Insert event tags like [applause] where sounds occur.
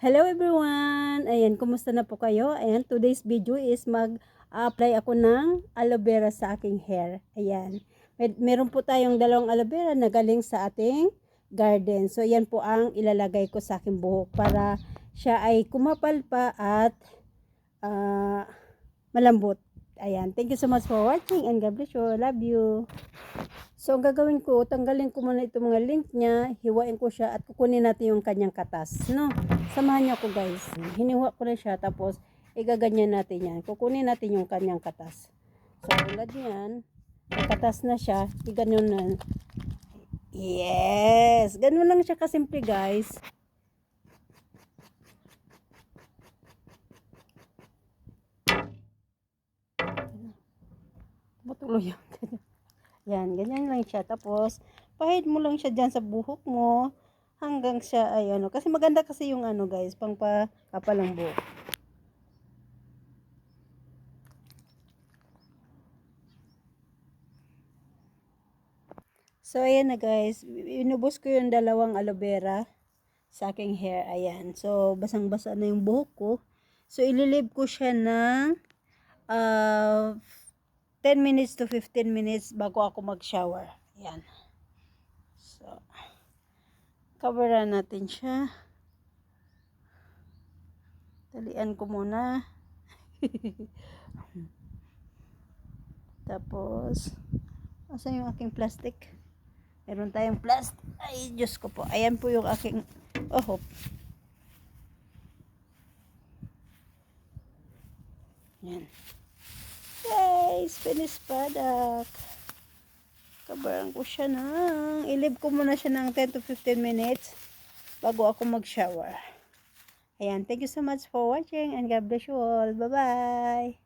Hello everyone! Ayan, kumusta na po kayo? Ayan, today's video is mag-apply ako ng aloe vera sa aking hair. Ayan. Mer- meron po tayong dalawang aloe vera na galing sa ating garden. So, yan po ang ilalagay ko sa aking buhok para siya ay kumapal pa at ah, malambot. Ayan. Thank you so much for watching and God bless you. Love you. So, ang gagawin ko, tanggalin ko muna itong mga link niya, hiwain ko siya at kukunin natin yung kanyang katas. No? Samahan niyo ako guys. Hiniwa ko na siya tapos igaganyan natin yan. Kukunin natin yung kanyang katas. So, tulad yan, katas na siya, iganyan na. Yes! Ganun lang siya kasimple guys. Matuloy yung ganyan. Yan, ganyan lang siya. Tapos, pahid mo lang siya dyan sa buhok mo hanggang siya ay ano. Kasi maganda kasi yung ano guys, pang pakapal ang buhok. So, ayan na guys. Inubos ko yung dalawang aloe vera sa aking hair. Ayan. So, basang-basa na yung buhok ko. So, ililib ko siya ng uh, 10 minutes to 15 minutes bago ako mag-shower. Ayan. So, coveran natin siya. Talian ko muna. [laughs] Tapos, asan yung aking plastic? Meron tayong plastic. Ay, Diyos ko po. Ayan po yung aking, oh, Yan guys, finished product. Kabaran ko siya ng, ilib ko muna siya ng 10 to 15 minutes bago ako mag-shower. Ayan, thank you so much for watching and God bless you all. Bye-bye!